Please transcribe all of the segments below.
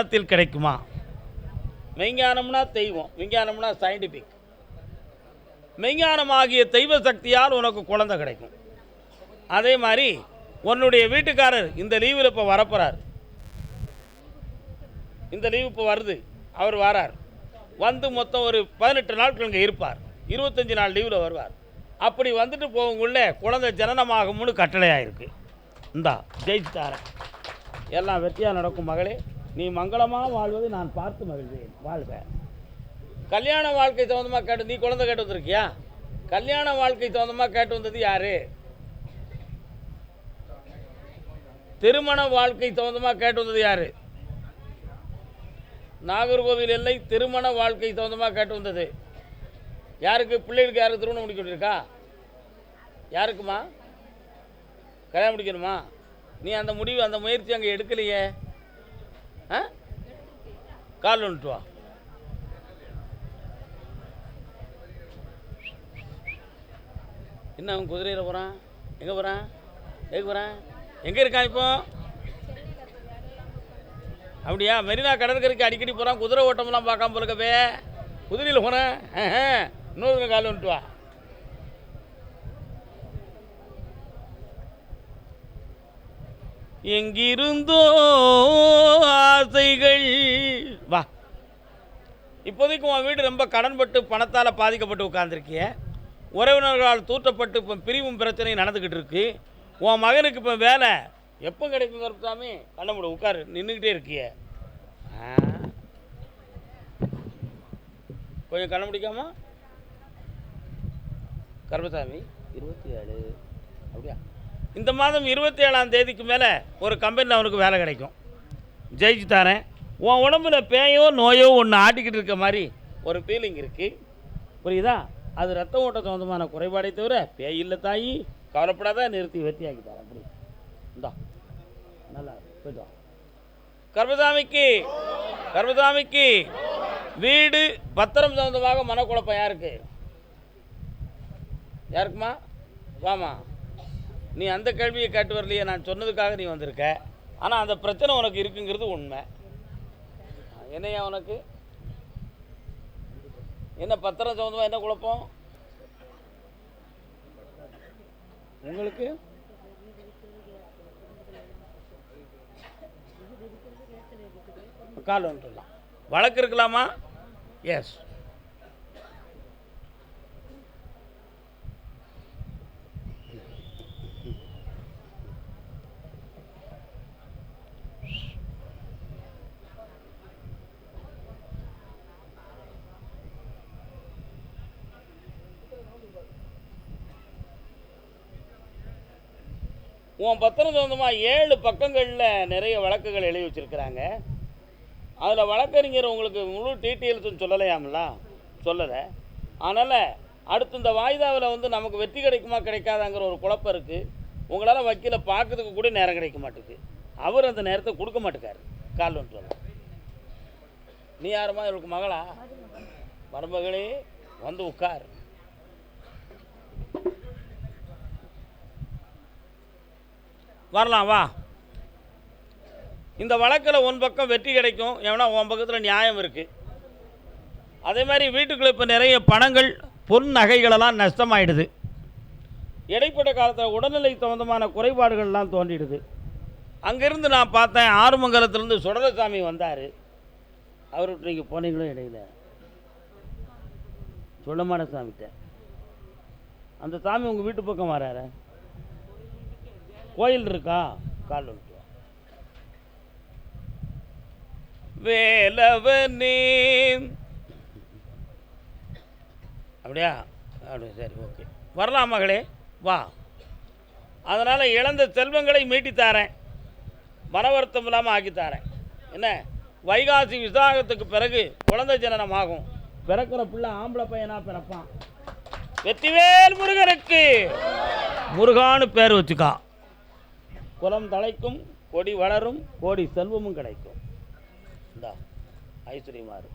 விஞ்ஞானத்தில் கிடைக்குமா? விஞ்ஞானம்னா தெய்வம் விஞ்ஞானம்னா சயின்டிஃபிக் மெய்ஞானமாகிய தெய்வ சக்தியால் உனக்கு குழந்தை கிடைக்கும். அதே மாதிரி உன்னுடைய வீட்டுக்காரர் இந்த லீவில் இப்போ வரப்போகிறார் இந்த லீவு இப்போ வருது அவர் வரார். வந்து மொத்தம் ஒரு பதினெட்டு நாட்கள் இங்கே இருப்பார். இருபத்தஞ்சி நாள் லீவில் வருவார். அப்படி வந்துட்டு போகக்குள்ள குழந்தை ஜனனமாகும்னு கட்டளையாயிருக்கு. இந்தா ஜெயிச்சு தாரேன் எல்லாம் வெற்றியாக நடக்கும் மகளே. நீ மங்களமாக வாழ்வது நான் பார்த்து மகிழ்வேன். வாழ்க. கல்யாண வாழ்க்கை சம்மந்தமாக கேட்டு நீ குழந்தை கேட்டு வந்திருக்கியா? கல்யாண வாழ்க்கை சம்மந்தமாக கேட்டு வந்தது யாரு? திருமண வாழ்க்கை சம்மந்தமாக கேட்டு வந்தது யாரு? நாகர்கோவில் எல்லை திருமண வாழ்க்கை சம்மந்தமாக கேட்டு வந்தது. யாருக்கு? பிள்ளைகளுக்கு யாருக்கு திருமணம் முடிக்க யாருக்குமா? கல்யாணம் முடிக்கணுமா? நீ அந்த முடிவு அந்த முயற்சி அங்கே எடுக்கலையே. கால் வந்துட்டு வா. என்ன அவன் குதிரையில் போகிறான் எங்கே போகிறான் எங்கே போகிறான் எங்கே இருக்கான் இப்போ? அப்படியா? மெரினா கடற்கரைக்கு அடிக்கடி போகிறான் குதிரை ஓட்டமெல்லாம் பார்க்காம போலக்கவே குதிரையில் போகிறேன் இன்னொரு கால் வந்துட்டு வா. எங்கிருந்தோ ஆசைகள். வா. இப்போதைக்கு உன் வீடு ரொம்ப கடன்பட்டு பணத்தால் பாதிக்கப்பட்டு உட்காந்துருக்கிய உறவினர்களால் தூட்டப்பட்டு இப்போ பிரிவும் பிரச்சனையும் நடந்துக்கிட்டு இருக்கு. உன் மகனுக்கு இப்போ வேலை. எப்போ கிடைக்கும் கருப்பசாமி? கண்ண முடி உட்காரு. நின்றுக்கிட்டே இருக்கிய. கொஞ்சம் கண்ண முடிக்காமா. கருப்பசாமி இருபத்தி ஏழு. அப்படியா? இந்த மாதம் இருபத்தி ஏழாம் தேதிக்கு மேலே ஒரு கம்பெனியில் அவனுக்கு வேலை கிடைக்கும். ஜெயிச்சு தரேன். உன் உடம்புல பேயோ நோயோ ஒன்று ஆட்டிக்கிட்டு இருக்க மாதிரி ஒரு ஃபீலிங் இருக்குது புரியுதா? அது ரத்த ஓட்ட சம்மந்தமான குறைபாடை தவிர பேய் இல்லை தாயி. கவலைப்படாத நிறுத்தி வெற்றியாக்கி தரேன். அப்படி இந்தா. நல்லா இருக்கு. போயிட்டு கர்பசாமிக்கு கர்மசாமிக்கு கர்மசாமிக்கு வீடு பத்திரம் சம்மந்தமாக மனக்குழப்பம் யாருக்கு? யாருக்குமா? வாமா. நீ அந்த கேள்வியை கேட்டு வரலையே நான் சொன்னதுக்காக நீ வந்திருக்க. ஆனால் அந்த பிரச்சனை உனக்கு இருக்குங்கிறது உண்மை. என்னையா உனக்கு? என்ன பத்திரம் சம்மந்தமாக என்ன குழப்பம்? உங்களுக்கு? கால் வந்துடலாம். வழக்கு இருக்கலாமா? எஸ் உன் பத்திரம் சம்மந்தமாக ஏழு பக்கங்களில் நிறைய வழக்குகள் எழுதி வச்சுருக்கிறாங்க. அதில் வழக்கறிஞர் உங்களுக்கு முழு டீட்டெயில்ஸும் சொல்லலையாமல? சொல்லலை. அதனால் அடுத்து இந்த வாய்தாவில் வந்து நமக்கு வெற்றி கிடைக்குமா கிடைக்காதாங்கிற ஒரு குழப்பம் இருக்குது உங்களால் வக்கீலை பார்க்கறதுக்கு கூட நேரம் கிடைக்க மாட்டேங்குது. அவர் அந்த நேரத்தை கொடுக்க மாட்டேக்காரு. கால் வந்து நீ யாருமா இவளுக்கு மகளா? மருமகளே வந்து உட்கார். வரலாம் வா. இந்த வழக்கில் உன் பக்கம் வெற்றி கிடைக்கும் ஏன்னா உன் பக்கத்தில் நியாயம் இருக்குது அதே மாதிரி வீட்டுக்குள்ள இப்போ நிறைய பணங்கள் பொன் நகைகளெல்லாம் நஷ்டமாயிடுது. இடைப்பட்ட காலத்தில் உடல்நிலை சம்மந்தமான குறைபாடுகள்லாம் தோன்றிடுது. அங்கேருந்து நான் பார்த்தேன் ஆறுமங்கலத்துலேருந்து சுடலசாமி வந்தார். அவர்கிட்ட நீங்கள் போனீங்களோ இடையில? சுடமான சாமிகிட்ட. அந்த சாமி உங்கள் வீட்டு பக்கம் வராரு? கோயில் இருக்கா? கால் வேலவனே. அப்படியா? அப்படியா சரி ஓகே. வரலாம் மகளே வா. அதனால் இழந்த செல்வங்களை மீட்டி மனவருத்தம் இல்லாமல் ஆக்கித்தாரேன். என்ன? வைகாசி விசாகத்துக்கு பிறகு குழந்தை ஜனனம் ஆகும். பிறக்கிற பிள்ளை ஆம்பளை பையனாக பிறப்பான்? வெற்றிவேல் முருகனுக்கு முருகான்னு பேர் வச்சுக்கான் குலம் தலைக்கும் கொடி வளரும் கோடி செல்வமும் கிடைக்கும். இந்தா ஐஸ்வர்யமாறு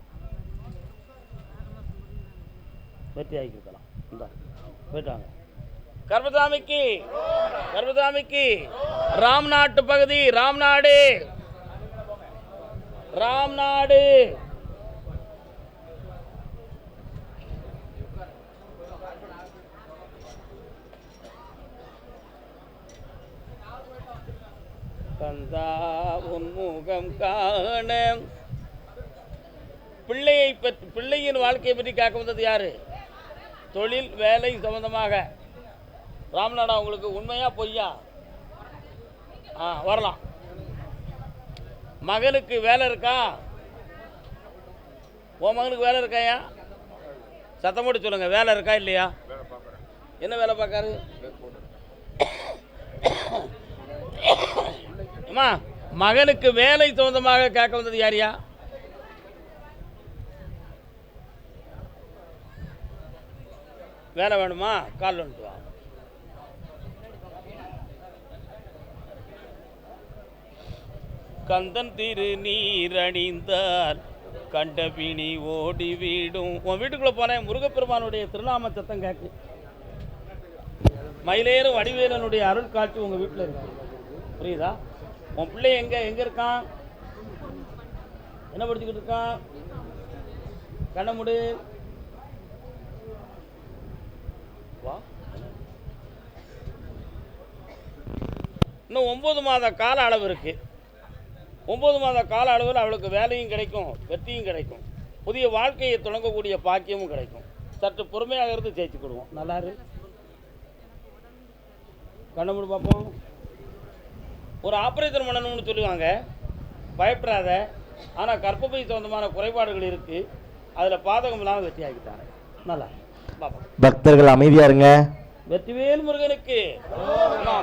வெற்றி ஆகிக்கலாம் இந்தா போயிட்டாங்க கர்மசாமிக்கு கர்மசாமிக்கு ராம்நாட்டு பகுதி ராம்நாடு. ராம் கந்தா உன்முகம் காண. பிள்ளையை பற்றி பிள்ளையின் வாழ்க்கையை பற்றி கேட்க வந்தது யாரு? தொழில் வேலை சம்பந்தமாக. ராம்நாடா உங்களுக்கு உண்மையா பொய்யா? ஆ வரலாம். மகனுக்கு வேலை இருக்கா? உன் மகனுக்கு வேலை இருக்காயா சத்தம் போட்டு சொல்லுங்க வேலை இருக்கா இல்லையா? என்ன வேலை பார்க்காரு? அம்மா மகனுக்கு வேலை சொந்தமாக கேட்க வந்தது யாரியா? வேலை வேணுமா? கால் வந்துட்டு வா. கந்தன் திரு நீரணிந்தால் கண்டபிணி ஓடி வீடும். உன் வீட்டுக்குள்ளே போனேன் முருகப்பெருமானுடைய திருநாம சத்தம் கேட்கு. மயிலேறும் வடிவேலனுடைய அருள் காட்சி உங்கள் வீட்டில் இருக்கு. புரியுதா? உன் பிள்ளை எங்கே எங்கே இருக்கான்? என்ன படிச்சுக்கிட்டு இருக்கான்? கண்ணமுடு வா. இன்னும் ஒம்பது மாத கால அளவு இருக்கு. ஒம்பது மாத கால அளவில் அவளுக்கு வேலையும் கிடைக்கும் வெற்றியும் கிடைக்கும். புதிய வாழ்க்கையை தொடங்கக்கூடிய பாக்கியமும் கிடைக்கும். சற்று பொறுமையாக இருந்து ஜெயிச்சு கொடுவோம் நல்லா இரு. கண்ண பார்ப்போம் ஒரு ஆப்ரேஷன் பண்ணணும்னு சொல்லுவாங்க. பயப்படாத. ஆனால் கர்ப்பப்பை சம்பந்தமான குறைபாடுகள் இருக்குது அதில் பாதகம் இல்லாமல் வெற்றி ஆக்கிட்டாங்க நல்லா. பக்தர்கள் அமைதியா இருங்க. வெற்றிவேல் முருகனுக்கு.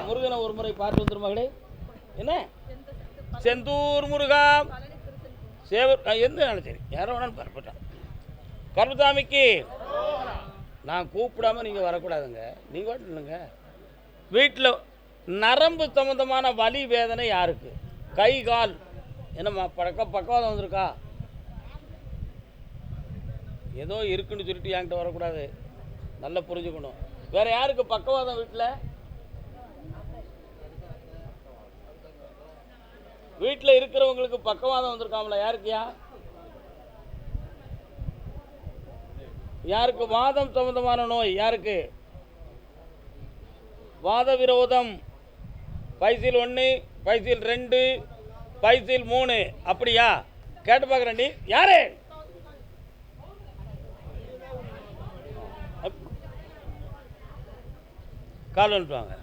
முருகனை ஒரு முறை பார்த்து வந்துரும் மகளே? என்ன? செந்தூர் முருகா. சேவர் எந்த நாளும் சரி. யாரோ வேணாலும் பரப்பட்டான் கருப்பசாமிக்கு. நான் கூப்பிடாம நீங்கள் வரக்கூடாதுங்க. நீங்கள் வாட்டு இல்லைங்க வீட்டில் நரம்பு சம்மந்தமான வலி வேதனை யாருக்கு? கை கால். என்னம்மா பழக்க பக்கவாதம் வந்திருக்கா? ஏதோ இருக்குன்னு சொல்லிட்டு என்கிட்ட வரக்கூடாது. நல்லா புரிஞ்சுக்கணும். வேற யாருக்கு பக்கவாதம் வீட்டில் வீட்டில் இருக்கிறவங்களுக்கு பக்கவாதம் வந்திருக்காமல யாருக்கியா? யாருக்கு வாதம் சம்பந்தமான நோய்? யாருக்கு? வாத விரோதம் பைசில் ஒன்று பைசில் ரெண்டு பைசில் மூணு. அப்படியா? கேட்டு பார்க்குறேன்டி. யாரு? அப்- கால் வந்துட்டுவாங்க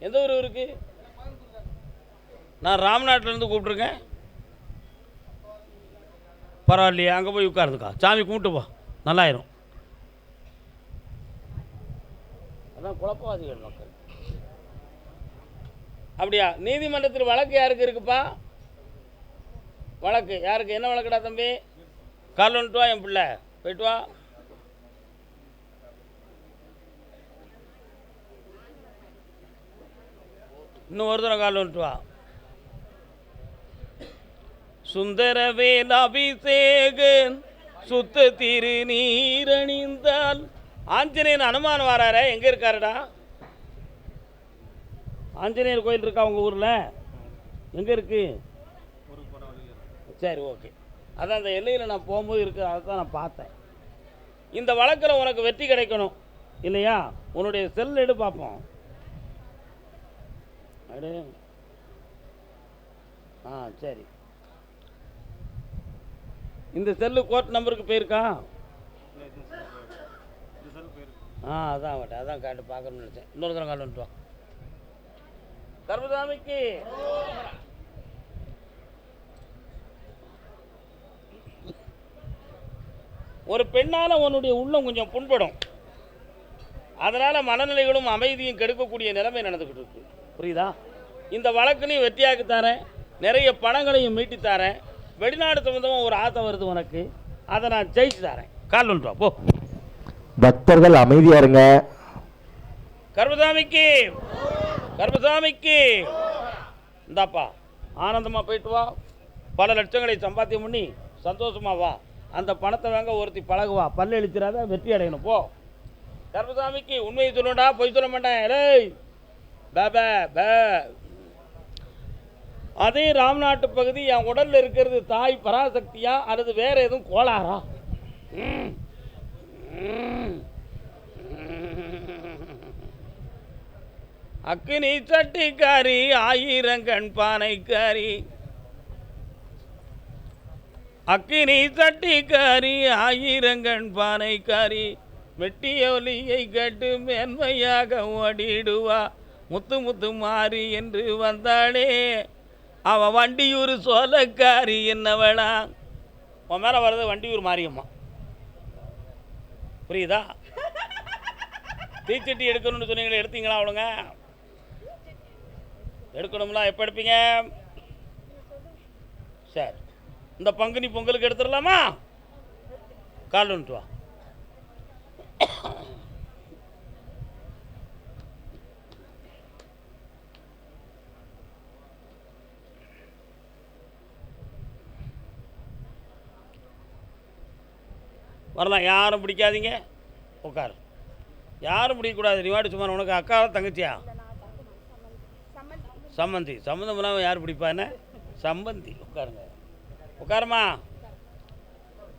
எந்த ஊர் இருக்கு நான் ராம்நாட்டிலேருந்து கூப்பிட்ருக்கேன் பரவாயில்லையே அங்கே போய் உட்காருதுக்கா சாமி கும்பிட்டு போ. நல்லாயிரும். அதான் குழப்பவாதிகள் மக்கள். அப்படியா? நீதிமன்றத்தில் வழக்கு யாருக்கு இருக்குப்பா? வழக்கு. யாருக்கு? என்ன வழக்குடா தம்பி? கால் வந்துட்டு வா என் பிள்ளை. போயிட்டு வா. இன்னும் ஒரு தடவை கால் வந்துட்டு வா. சுந்தரவேல் அபிஷேகன் சுத்த திருநீரணிந்தால் ஆஞ்சநேயன் அனுமான் வராரே எங்கே இருக்காருடா? ஆஞ்சநேயர் கோயில் இருக்கா உங்கள் ஊரில்? எங்கே இருக்கு? சரி ஓகே அதான் அந்த எல்லையில் நான் போகும்போது இருக்கு அதை தான் நான் பார்த்தேன். இந்த வழக்கில் உனக்கு வெற்றி கிடைக்கணும் இல்லையா? உன்னுடைய செல் எடு பார்ப்போம் அடு. ஆ சரி. இந்த செல்லு கோர்ட் நம்பருக்கு போயிருக்கா? ஆ அதான் வட்டேன் அதான் காட்டு பார்க்கணும்னு நினச்சேன். இன்னொரு தடவை காட்டு வந்துட்டு வா கர்மசாமிக்கு ஒரு பெண்ணால் உன்னுடைய உள்ளம் கொஞ்சம் புண்படும். அதனால் மனநிலைகளும் அமைதியும் கெடுக்கக்கூடிய நிலைமை நடந்துக்கிட்டு இருக்கு. புரியுதா? இந்த வழக்குலையும் வெற்றியாக்கி தரேன். நிறைய பணங்களையும் மீட்டி தரேன். வெளிநாடு சம்மந்தமாக ஒரு ஆசை வருது உனக்கு. அதை நான் ஜெயிச்சு தரேன். கால் வா, போ. பக்தர்கள் அமைதியா இருங்க. கர்மசாமிக்கு கர்மசாமிக்கு. இந்தாப்பா ஆனந்தமாக போயிட்டு வா. பல லட்சங்களை சம்பாத்தியம் பண்ணி சந்தோஷமாக வா. அந்த பணத்தை வாங்க ஒருத்தி பழகுவா. பல்லு இழிச்சிடாத வெற்றி அடையணும். போ. கர்மசாமிக்கு உண்மையை சொல்லுண்டா பொய் சொல்ல மாட்டேன். ஏய் பே பே பே. அதே ராம்நாட்டு பகுதி என் உடலில் இருக்கிறது தாய் பராசக்தியா அல்லது வேற எதுவும் கோளாறா? அக்னி அக்கினி சட்டிக்காரி ஆயிரங்கண் பானைக்காரி. அக்கினி சட்டிக்காரி ஆயிரங்கண் பானைக்காரி. வெட்டியொலியை கேட்டு மேன்மையாக ஓடிடுவா. முத்து முத்து மாறி என்று வந்தாளே. அவ வண்டியூர் சோலக்காரி என்னவளா? உன் மேலே வர்றது வண்டியூர் மாரியம்மா. புரியுதா? தீச்சட்டி எடுக்கணும்னு சொன்னீங்களே எடுத்தீங்களா அவளுங்க? எடுக்கணும்னா எப்போ எடுப்பீங்க? சரி. இந்த பங்குனி பொங்கலுக்கு எடுத்துடலாமா? கால் வந்துட்டு வா. வரலாம். யாரும் பிடிக்காதீங்க. உட்கார். யாரும் பிடிக்கக்கூடாது. நீ வாடி சும்மா உனக்கு அக்கா தங்கச்சியா? சம்மந்தி சம்மந்தம் இல்லாமல் யார் பிடிப்பா சம்பந்தி. உட்காருங்க. உட்காருமா?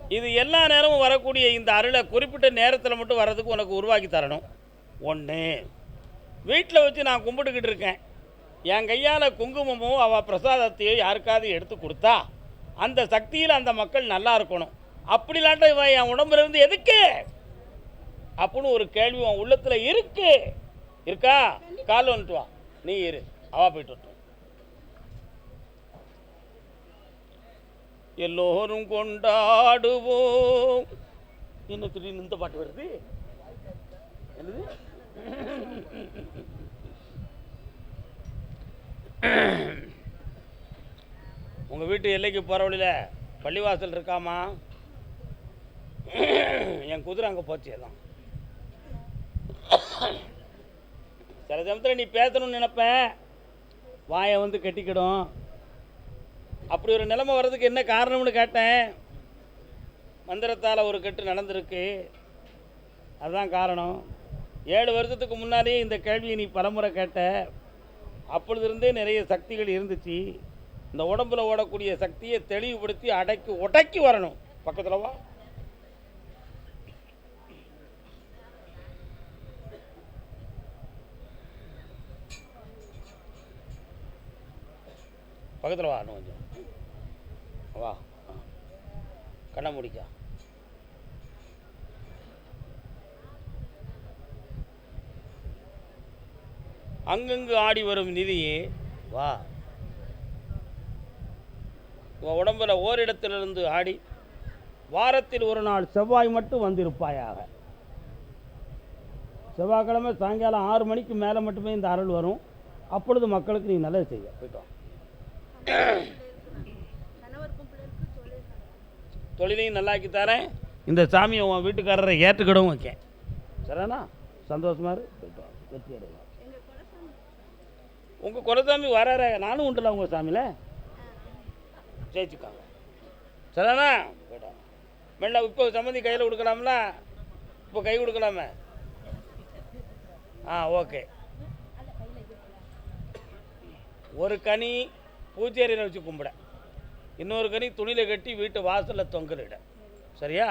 இது எல்லா நேரமும் வரக்கூடிய இந்த அருளை குறிப்பிட்ட நேரத்தில் மட்டும் வர்றதுக்கு உனக்கு உருவாக்கி தரணும். ஒன்று வீட்டில் வச்சு நான் கும்பிட்டுக்கிட்டு இருக்கேன். என் கையால் குங்குமமோ அவள் பிரசாதத்தையோ யாருக்காவது எடுத்து கொடுத்தா அந்த சக்தியில் அந்த மக்கள் நல்லா இருக்கணும். அப்படிலாட்ட இவன் என் உடம்புல இருந்து எதுக்கு? அப்படின்னு ஒரு கேள்வி உன் உள்ளத்தில் இருக்கு. இருக்கா? கால் வந்துட்டு வா. நீ இரு. அவா போயிட்டு வரட்டும் எல்லோரும் கொண்டாடுவோம். என்ன திடீர்னு இந்த பாட்டு வருது? என்னது? உங்கள் வீட்டு எல்லைக்கு போகிற வழியில் பள்ளிவாசல் இருக்காமா? என் குதிரை அங்கே போச்சு தான் சில சமயத்தில் நீ பேசணும்னு நினப்பேன் வாயை வந்து கட்டிக்கிடும். அப்படி ஒரு நிலைமை வர்றதுக்கு என்ன காரணம்னு கேட்டேன். மந்திரத்தால் ஒரு கட்டு நடந்திருக்கு. அதுதான் காரணம். ஏழு வருஷத்துக்கு முன்னாடியே இந்த கேள்வியை நீ பலமுறை கேட்ட. அப்பொழுதிருந்தே நிறைய சக்திகள் இருந்துச்சு. இந்த உடம்புல ஓடக்கூடிய சக்தியை தெளிவுபடுத்தி அடக்கி உடக்கி வரணும். பக்கத்தில் வா. பக்கத்தில் வா இன்னும் கொஞ்சம். வா. ஆ. கண்ணை முடிக்கா. அங்கங்கு ஆடி வரும் நிதியே வா. உன் உடம்பில் ஓரிடத்திலிருந்து ஆடி வாரத்தில் ஒரு நாள் செவ்வாய் மட்டும் வந்திருப்பாயாக. செவ்வாய்க்கிழமை சாயங்காலம் ஆறு மணிக்கு மேலே மட்டுமே இந்த அருள் வரும். அப்பொழுது மக்களுக்கு நீ நல்லது செய்ய போயிட்டோம் தொழிலையும் நல்லாக்கி தரேன். இந்த சாமியை உன் வீட்டுக்காரரை ஏற்றுக்கிடவும் வைக்கேன். சரிண்ணா சந்தோஷமா வெற்றி அடையலாம் உங்கள் குலசாமி வராற நானும் உண்டுல உங்கள் சாமியில். ஜெயிச்சுக்காங்க. சரிண்ணா போயிட்டு மெல்ல இப்போ சம்மந்தி கையில் கொடுக்கலாம்ல? இப்போ கை கொடுக்கலாமே? ஆ ஓகே. ஒரு கனி பூச்சேரியில் வச்சு கும்பிட. இன்னொரு கனி துணியில் கட்டி வீட்டு வாசலில் தொங்கலிட சரியா?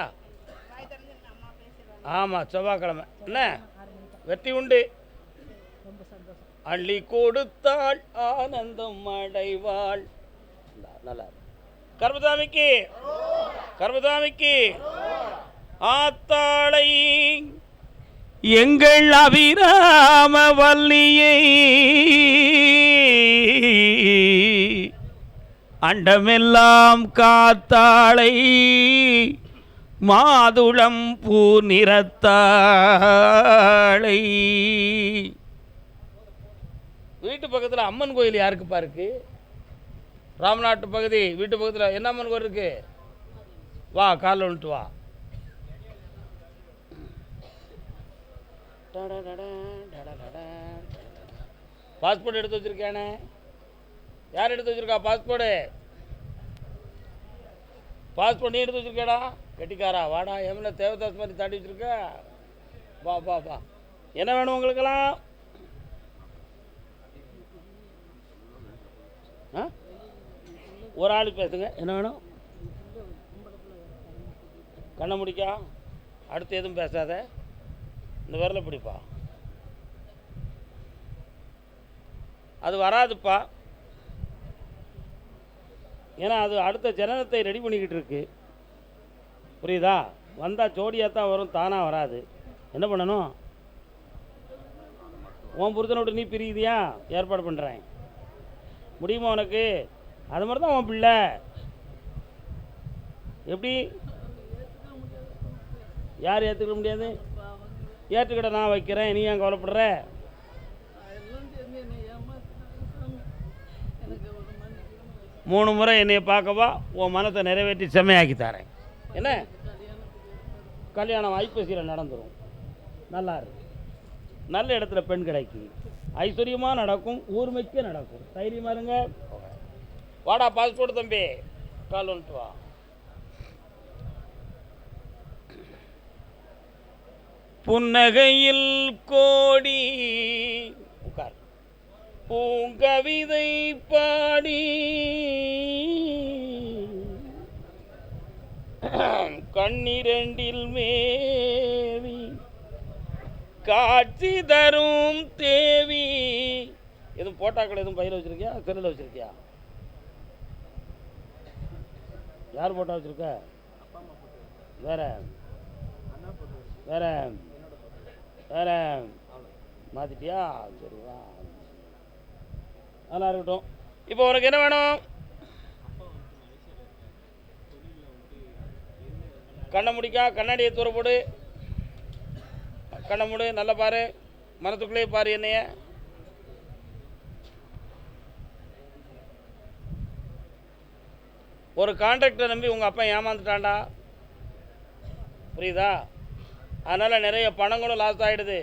ஆமாம் செவ்வாய்க்கிழமை. என்ன? வெற்றி உண்டு. அள்ளி கொடுத்தாள் ஆனந்தம் அடைவாள். நல்லா கர்மதாமிக்கு கர்மதாமிக்கு ஆத்தாளை எங்கள் அபிராம வல்லியை அண்டமெல்லாம் காத்தாளை மாதுளம் பூ நிறத்தாளை. வீட்டு பக்கத்தில் அம்மன் கோயில் யாருக்குப்பா இருக்கு ராமநாட்டு பகுதி வீட்டு பக்கத்தில் என்ன அம்மன் கோயில் இருக்கு? வா காலில் வந்துட்டு வா. பாஸ்போர்ட் எடுத்து வச்சுருக்கேனே யார் எடுத்து வச்சிருக்கா? பாஸ்போர்ட்டு பாஸ்போர்ட் நீ எடுத்து வச்சிருக்கேடா கெட்டிக்காரா வாடா எம்எல்ஏ தேவதாஸ் மாதிரி தாண்டி வச்சுருக்க? வா வா வா. என்ன வேணும் உங்களுக்கெல்லாம்? ஆ? ஒரு ஆள் பேசுங்க. என்ன வேணும்? கண்ணை முடிக்கா. அடுத்து எதுவும் பேசாத. இந்த விரலை பிடிப்பா. அது வராதுப்பா. ஏன்னா அது அடுத்த ஜனனத்தை ரெடி பண்ணிக்கிட்டு இருக்கு. புரியுதா? வந்தால் ஜோடியாக தான் வரும் தானாக வராது. என்ன பண்ணணும்? உன் புருதனோட நீ பிரியுதியா? ஏற்பாடு பண்ணுறேன் முடியுமா உனக்கு? அது மாதிரி தான் உன் பிள்ளை. எப்படி? யார் ஏற்றுக்க முடியாது? ஏற்றுக்கிட்ட நான் வைக்கிறேன். நீ ஏன் கவலைப்படுற? மூணு முறை என்னையை பார்க்கவா உன் மனத்தை நிறைவேற்றி செம்மையாக்கி தரேன். என்ன? கல்யாணம் ஐப்பசியில் நடந்துடும் நல்லா இருக்கு. நல்ல இடத்துல பெண் கிடைக்கும் ஐஸ்வர்யமாக நடக்கும் ஊர்மைக்கே நடக்கும். தைரியமா இருங்க. வாடா பாஸ்போர்ட் தம்பி. கால் வந்துட்டு வா. புன்னகையில் கோடி பூங்கவிதை பாடி. கண்ணிரண்டில் மேவி காட்சி தரும் தேவி. எதுவும் போட்டாக்கள் எதுவும் பையில் வச்சிருக்கியா? செல்லில் வச்சிருக்கியா? யார் போட்டா வச்சிருக்க? வேற. வேற. வேற. மாத்திட்டியா? சரிவா நல்லா இருக்கட்டும். இப்போ உனக்கு என்ன வேணும்? கண்ணை முடிக்கா கண்ணாடியை தூர போடு. கண்ணை மூடு நல்லா பாரு. மனத்துக்குள்ளேயே பாரு என்னைய. ஒரு கான்ட்ராக்டரை நம்பி உங்கள் அப்பா ஏமாந்துட்டான்டா. புரியுதா? அதனால் நிறைய பணங்களும் லாஸ் ஆகிடுது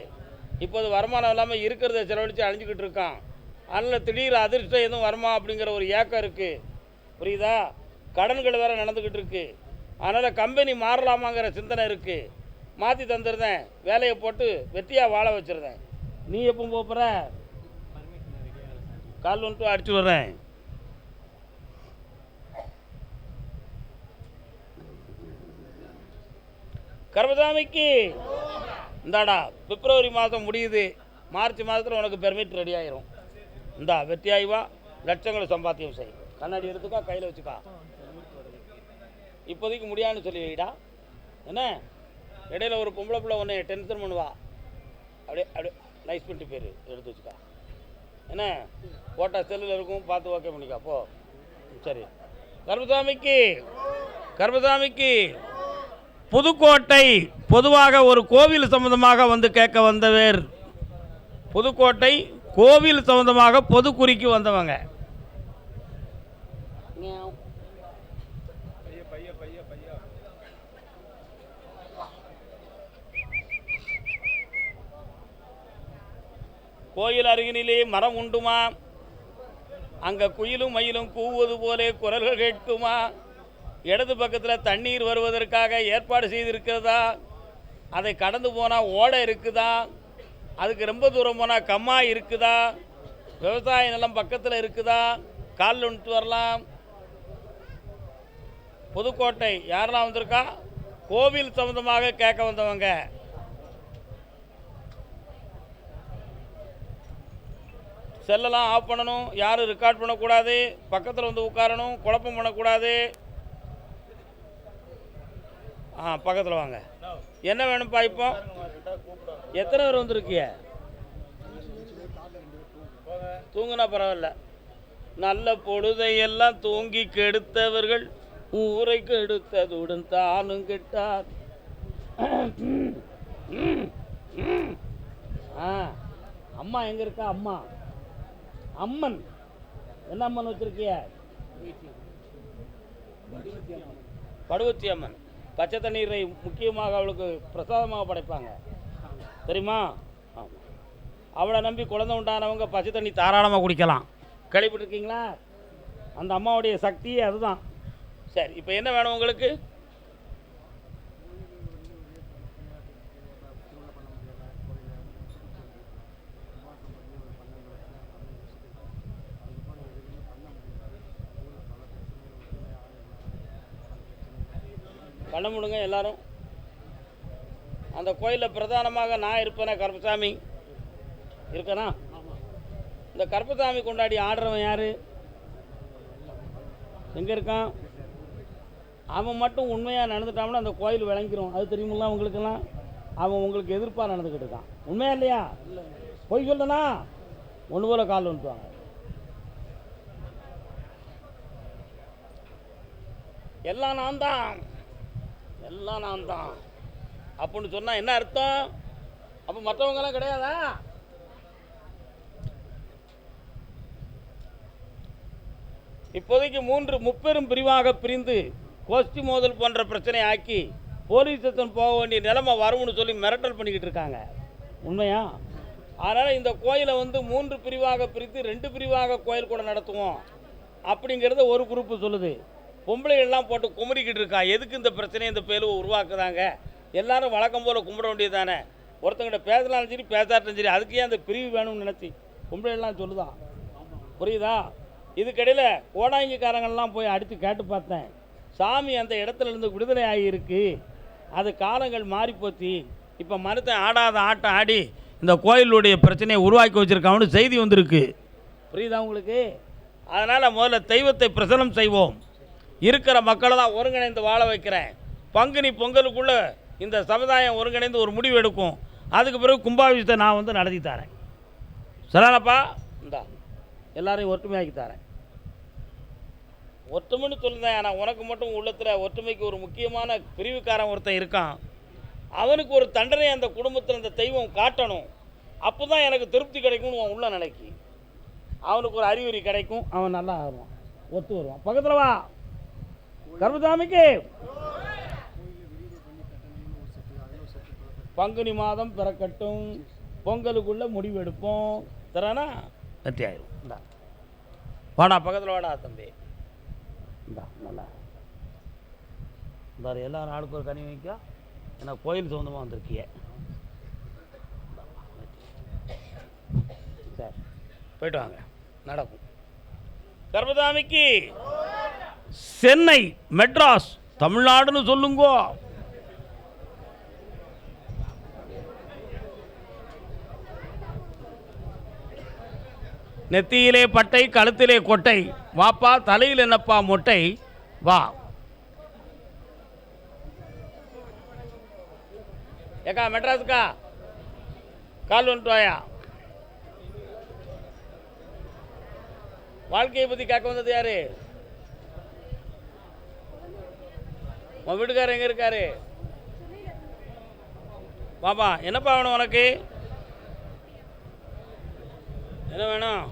இப்போது வருமானம் இல்லாமல் இருக்கிறத செலவழித்து அழிஞ்சிக்கிட்டு இருக்கான். அதனால் திடீர் அதிர்ஷ்டம் எதுவும் வருமா அப்படிங்கிற ஒரு ஏக்கம் இருக்குது புரியுதா? கடன்கள் வேறு நடந்துக்கிட்டு இருக்கு. அதனால் கம்பெனி மாறலாமாங்கிற சிந்தனை இருக்குது மாற்றி தந்துருந்தேன். வேலையை போட்டு வெற்றியாக வாழ வச்சுருந்தேன். நீ எப்போ போகிற கால் வந்துட்டு அடிச்சு வர்றேன் கர்மசாமிக்கு இந்தாடா பிப்ரவரி மாதம் முடியுது. மார்ச் மாதத்தில் உனக்கு பெர்மிட் ரெடி ஆயிரும். இந்தா வெற்றியாகி வா லட்சங்களை சம்பாத்தியம் செய். கண்ணாடி எடுத்துக்கா கையில் வச்சுக்கா. இப்போதைக்கு முடியாதுன்னு சொல்லி வைடா என்ன? இடையில ஒரு பொம்பளை பிள்ளை உன்னை டென்ஷன் பண்ணுவா. அப்படியே அப்படியே நைஸ் பண்ணிட்டு பேர் எடுத்து வச்சுக்கா. என்ன? போட்டா செல்லில் இருக்கும் பார்த்து ஓகே பண்ணிக்கா. போ. சரி. கர்மசாமிக்கு கர்மசாமிக்கு புதுக்கோட்டை பொதுவாக ஒரு கோவில் சம்பந்தமாக வந்து கேட்க வந்தவர் புதுக்கோட்டை கோவில் சம்பந்தமாக பொதுக்குறிக்கு வந்தவங்க. கோயில் அருகினிலே மரம் உண்டுமா? அங்கே குயிலும் மயிலும் கூவுவது போலே குரல்கள் கேட்குமா? இடது பக்கத்தில் தண்ணீர் வருவதற்காக ஏற்பாடு செய்திருக்கிறதா? அதை கடந்து போனால் ஓடை இருக்குதா? அதுக்கு ரொம்ப தூரம் போனால் கம்மா இருக்குதா? விவசாய நிலம் பக்கத்தில் இருக்குதா? காலில் வந்துட்டு வரலாம். புதுக்கோட்டை யாரெல்லாம் வந்திருக்கா? கோவில் சம்மந்தமாக கேட்க வந்தவங்க. செல்லெல்லாம் ஆஃப் பண்ணணும். யாரும் ரெக்கார்ட் பண்ணக்கூடாது. பக்கத்தில் வந்து உட்காரணும். குழப்பம் பண்ணக்கூடாது. ஆ பக்கத்தில் வாங்க. என்ன வேணும்ப்பா இப்போ? எத்தனை பேர் வந்திருக்கிய தூங்கினா பரவாயில்ல. நல்ல பொழுதையெல்லாம் தூங்கி கெடுத்தவர்கள் ஊரை கெடுத்ததுடன் தானும் கெட்டார். ஆ அம்மா எங்கே இருக்கா? அம்மா. அம்மன். என்ன அம்மன் வச்சுருக்கிய? படுவத்தி அம்மன். பச்சை தண்ணீரை முக்கியமாக அவளுக்கு பிரசாதமாக படைப்பாங்க. தெரியுமா? ஆமாம் அவளை நம்பி குழந்தை உண்டானவங்க பசி தண்ணி தாராளமாக குடிக்கலாம். கேள்விப்பட்டிருக்கீங்களா? அந்த அம்மாவுடைய சக்தியே அதுதான். சரி இப்போ என்ன வேணும் உங்களுக்கு? பண்ண முடியுங்க எல்லாரும். அந்த கோயிலில் பிரதானமாக நான் இருப்பேனே கருப்பசாமி. இருக்கனா? இந்த கருப்பசாமி கொண்டாடி ஆடுறவன் யார்? எங்கே இருக்கான்? அவன் மட்டும் உண்மையாக நடந்துட்டான்னா அந்த கோயில் விளங்கிரும். அது தெரியுமில்ல உங்களுக்கெல்லாம்? அவன் உங்களுக்கு எதிர்ப்பாக நடந்துக்கிட்டு இருக்கான். உண்மையா இல்லையா? பொய் சொல்லனா ஒன்று போல கால் வந்துட்டுவாங்க எல்லாம் நான் தான் எல்லாம் நான் தான் அப்படின்னு சொன்னால் என்ன அர்த்தம்? அப்போ மற்றவங்கெல்லாம் கிடையாதா? இப்போதைக்கு மூன்று முப்பெரும் பிரிவாக பிரிந்து கோஷ்டி மோதல் போன்ற பிரச்சனை ஆக்கி போலீஸ் ஸ்டேஷன் போக வேண்டிய நிலைமை வரும்னு சொல்லி மிரட்டல் பண்ணிக்கிட்டு இருக்காங்க. உண்மையா? அதனால் இந்த கோயிலை வந்து மூன்று பிரிவாக பிரித்து ரெண்டு பிரிவாக கோயில் கூட நடத்துவோம் அப்படிங்கிறத ஒரு குரூப்பு சொல்லுது. பொம்பளைகள்லாம் போட்டு குமரிக்கிட்டு இருக்கா. எதுக்கு இந்த பிரச்சனையை இந்த பேருவை உருவாக்குறாங்க? எல்லாரும் வழக்கம் போல் கும்பிட வேண்டியது தானே ஒருத்தங்கிட்ட பேசலாம் சரி பேசாட்டும் சரி அதுக்கே அந்த பிரிவு வேணும்னு நினச்சி? கும்பிடலாம் சொல்லுதான் புரியுதா? இதுக்கடையில் கோடாங்கிக்காரங்கள்லாம் போய் அடித்து கேட்டு பார்த்தேன். சாமி அந்த இடத்துல இருந்து விடுதலை ஆகியிருக்கு. அது காலங்கள் மாறிப்போச்சு இப்போ மனுத்தன் ஆடாத ஆட்டம் ஆடி இந்த கோயிலுடைய பிரச்சனையை உருவாக்கி வச்சுருக்காங்கன்னு செய்தி வந்திருக்கு. புரியுதா உங்களுக்கு? அதனால் முதல்ல தெய்வத்தை பிரசனம் செய்வோம். இருக்கிற மக்களை தான் ஒருங்கிணைந்து வாழ வைக்கிறேன். பங்குனி பொங்கலுக்குள்ளே இந்த சமுதாயம் ஒருங்கிணைந்து ஒரு முடிவு எடுக்கும். அதுக்கு பிறகு கும்பாபிஷத்தை நான் வந்து நடத்தி தரேன். சரியானப்பா இந்தா. எல்லாரையும் ஒற்றுமையாக்கி தரேன். ஒற்றுமைன்னு சொல்லுதேன் ஆனால் உனக்கு மட்டும் உள்ளத்தில் ஒற்றுமைக்கு ஒரு முக்கியமான பிரிவுக்காரன் ஒருத்தன் இருக்கான். அவனுக்கு ஒரு தண்டனை அந்த குடும்பத்தில் அந்த தெய்வம் காட்டணும். அப்போ தான் எனக்கு திருப்தி கிடைக்கும்னு உன் உள்ள நினைக்கி. அவனுக்கு ஒரு அறிகுறி கிடைக்கும். அவன் நல்லா வருவான் ஒத்து வருவான். பக்கத்தில் வா. கர்மசாமிக்கு பங்குனி மாதம் பிறக்கட்டும். பொங்கலுக்குள்ள முடிவு எடுப்போம் தரானா? வெற்றி ஆயிரும் வாடா பக்கத்தில் வாடா தம்பி. இந்தா நல்லா. இந்த எல்லாரும் ஆளுக்கு ஒரு கனி வைக்க. ஏன்னா கோயில் சொந்தமாக வந்திருக்கிய. சரி. போயிட்டு வாங்க. நடக்கும். கர்மதாமிக்கு சென்னை மெட்ராஸ் தமிழ்நாடுன்னு சொல்லுங்கோ. நெத்தியிலே பட்டை கழுத்திலே கொட்டை. வாப்பா தலையில் என்னப்பா மொட்டை? வா. ஏக்கா மெட்ராஸுக்கா? கால் வந்துட்டு வாழ்க்கையை பற்றி கேட்க வந்தது யாரு? உன் வீட்டுக்காரர் எங்கே இருக்காரு? பாப்பா என்னப்பா வேணும் உனக்கு? என்ன வேணும்?